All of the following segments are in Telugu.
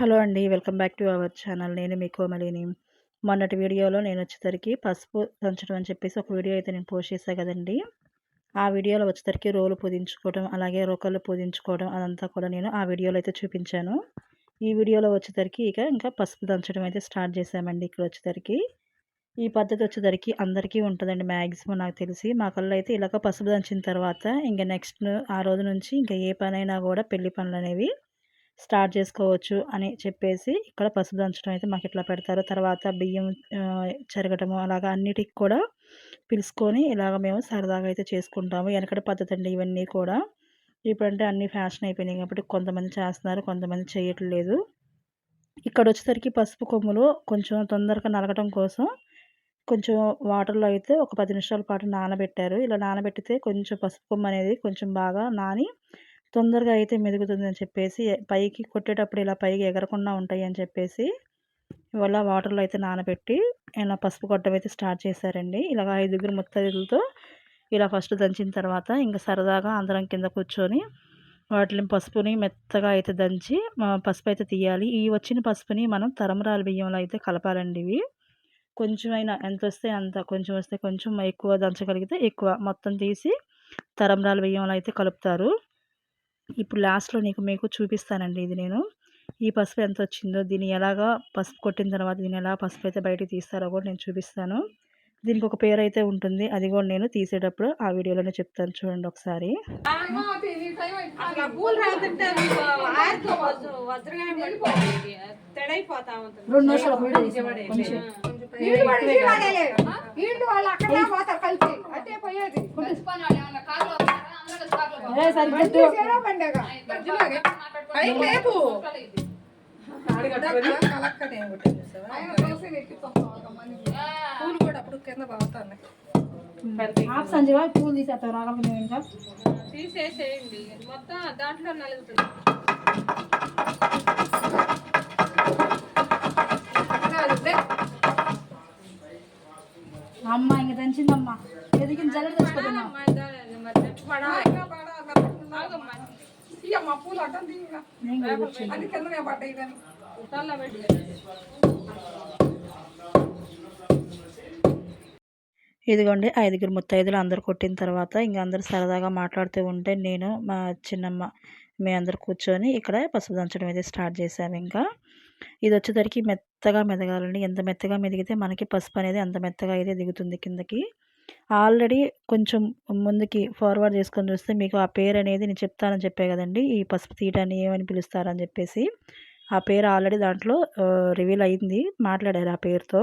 హలో అండి. Welcome back to our channel. నేను మీ కోమలిని. మొన్నటి వీడియోలో నేను వచ్చేసరికి పసుపు దంచడం అని చెప్పేసి ఒక వీడియో అయితే నేను పోస్ట్ చేశాను కదండి. ఆ వీడియోలో వచ్చేసరికి రోలు పూజించుకోవడం అలాగే రోకళ్ళు పూజించుకోవడం అదంతా కూడా నేను ఆ వీడియోలో అయితే చూపించాను. ఈ వీడియోలో వచ్చేసరికి ఇక ఇంకా పసుపు దంచడం అయితే స్టార్ట్ చేశామండి ఇక్కడ వచ్చేసరికి. ఈ పద్ధతి వచ్చేసరికి అందరికీ ఉంటుందండి మ్యాక్సిమం నాకు తెలిసి. మా కళ్ళు అయితే ఇలాగ పసుపు దంచిన తర్వాత ఇంకా నెక్స్ట్ ఆ రోజు నుంచి ఇంకా ఏ పనైనా కూడా పెళ్ళి పనులు అనేవి స్టార్ట్ చేసుకోవచ్చు అని చెప్పేసి ఇక్కడ పసుపు దంచడం అయితే మాకు ఇట్లా పెడతారు. తర్వాత బియ్యం చెరగటము అలాగా అన్నిటికి కూడా పిలుచుకొని ఇలాగ మేము సరదాగా అయితే చేసుకుంటాము. వెనకటి పద్ధతి అండి ఇవన్నీ కూడా. ఇప్పుడంటే అన్నీ ఫ్యాషన్ అయిపోయినాయి కాబట్టి కొంతమంది చేస్తున్నారు కొంతమంది చేయట్లేదు. ఇక్కడ వచ్చేసరికి పసుపు కొమ్ములు కొంచెం తొందరగా నలగటం కోసం కొంచెం వాటర్లో అయితే ఒక పది నిమిషాల పాటు నానబెట్టారు. ఇలా నానబెట్టితే కొంచెం పసుపు కొమ్ము అనేది కొంచెం బాగా నాని తొందరగా అయితే మెదుగుతుంది అని చెప్పేసి పైకి కొట్టేటప్పుడు ఇలా పైకి ఎగరకుండా ఉంటాయి అని చెప్పేసి ఇవాళ వాటర్లో అయితే నానబెట్టి ఇలా పసుపు కొట్టడం అయితే స్టార్ట్ చేశారండి. ఇలా ఐదుగురు ముత్తైదులతో ఇలా ఫస్ట్ దంచిన తర్వాత ఇంకా సరదాగా అందరం కింద కూర్చొని వాటిని పసుపుని మెత్తగా అయితే దంచి పసుపు అయితే తీయాలి. ఈ వచ్చిన పసుపుని మనం తరమరాల బియ్యంలో అయితే కలపాలండి ఇవి. కొంచెమైనా ఎంత వస్తే అంత కొంచెం వస్తే కొంచెం ఎక్కువ దంచగలిగితే ఎక్కువ. మొత్తం తీసి తరంరాల బియ్యంలో అయితే కలుపుతారు. ఇప్పుడు లాస్ట్లో నీకు మీకు చూపిస్తానండి ఇది నేను. ఈ పసుపు ఎంత వచ్చిందో దీన్ని ఎలాగా పసుపు కొట్టిన తర్వాత దీన్ని ఎలా పసుపు అయితే బయటకు తీస్తారో కూడా నేను చూపిస్తాను. దీనికి ఒక పేరు అయితే ఉంటుంది అది కూడా నేను తీసేటప్పుడు ఆ వీడియోలోనే చెప్తాను చూడండి ఒకసారి. పూలు కూడా అప్పుడు కింద సంజీవ పూలు రాకపోతే ఇంకా తీసేసేయండి. మొత్తం దాంట్లో నలుగుతుంది. అమ్మ ఇంక దంచిందమ్మా. ఎదిగిన జల్లెడ తెచ్చుకుంటున్నాం మా పూలు అడ్డం అది పడ్డాయి ఇదిగోండి ఐదుగురు ముత్తైదులు అందరు కొట్టిన తర్వాత ఇంక అందరు సరదాగా మాట్లాడుతూ ఉంటే నేను మా చిన్నమ్మ మీ అందరు కూర్చొని ఇక్కడ పసుపు దంచడం అయితే స్టార్ట్ చేసాము ఇంకా. ఇది వచ్చేసరికి మెత్తగా మెదగాలండి. ఎంత మెత్తగా మెదిగితే మనకి పసుపు అనేది అంత మెత్తగా అయితే దిగుతుంది కిందకి. ఆల్రెడీ కొంచెం ముందుకి ఫార్వర్డ్ చేసుకొని చూస్తే మీకు ఆ పేరు అనేది నేను చెప్తానని చెప్పే కదండి. ఈ పసుపు తీయటాన్ని ఏమని పిలుస్తారని చెప్పేసి. ఆ పేరు ఆల్రెడీ దాంట్లో రివీల్ అయింది. మాట్లాడారు ఆ పేరుతో.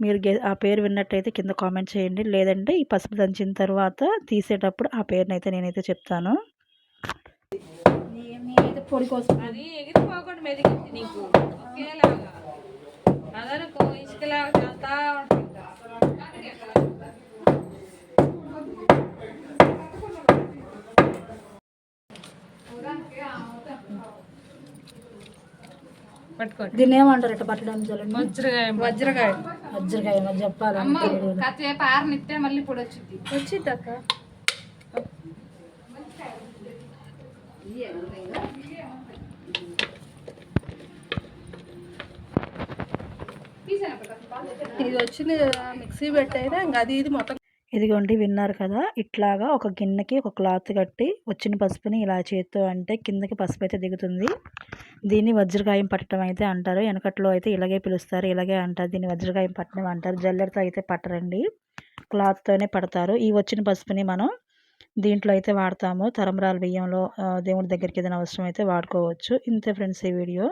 మీరు ఆ పేరు విన్నట్టయితే కింద కామెంట్ చేయండి. లేదంటే ఈ పసుపు దంచిన తర్వాత తీసేటప్పుడు ఆ పేరుని అయితే నేనైతే చెప్తాను. పొడి కోసం అది ఎగిరిపోకుండా మెదిగింది నీకు. ఒకేలాగా. ఇసుకలాగా చేస్తా పట్టుకోండి. దీన్ని ఏమంటారు ఇట్లా పట్టడం చూడండి వజ్రగాయ వజ్రగాయ. వజ్రగాయ మరి చెప్పాలి? కాసేపు ఆరనిస్తే మళ్ళీ ఇప్పుడు వచ్చింది వచ్చింది అక్క ఇది వచ్చింది మిక్సీ పెట్టయినా ఇంకా అది ఇది మొత్తం ఇదిగోండి విన్నారు కదా ఇట్లాగా ఒక గిన్నెకి ఒక క్లాత్ కట్టి వచ్చిన పసుపుని ఇలా చేత్తో అంటే కిందకి పసుపు అయితే దిగుతుంది. దీన్ని వజ్రకాయం పట్టడం అయితే అంటారు. వెనకట్లో అయితే ఇలాగే పిలుస్తారు ఇలాగే అంటారు. దీన్ని వజ్రకాయం పట్టడం అంటారు. జల్లెడతో అయితే పట్టరండి. క్లాత్తోనే పడతారు. ఈ వచ్చిన పసుపుని మనం దీంట్లో అయితే వాడతాము. తరంబరాల బియ్యంలో దేవుడి దగ్గరికి ఏదైనా అవసరం అయితే వాడుకోవచ్చు. ఇంతే ఫ్రెండ్స్ ఈ వీడియో.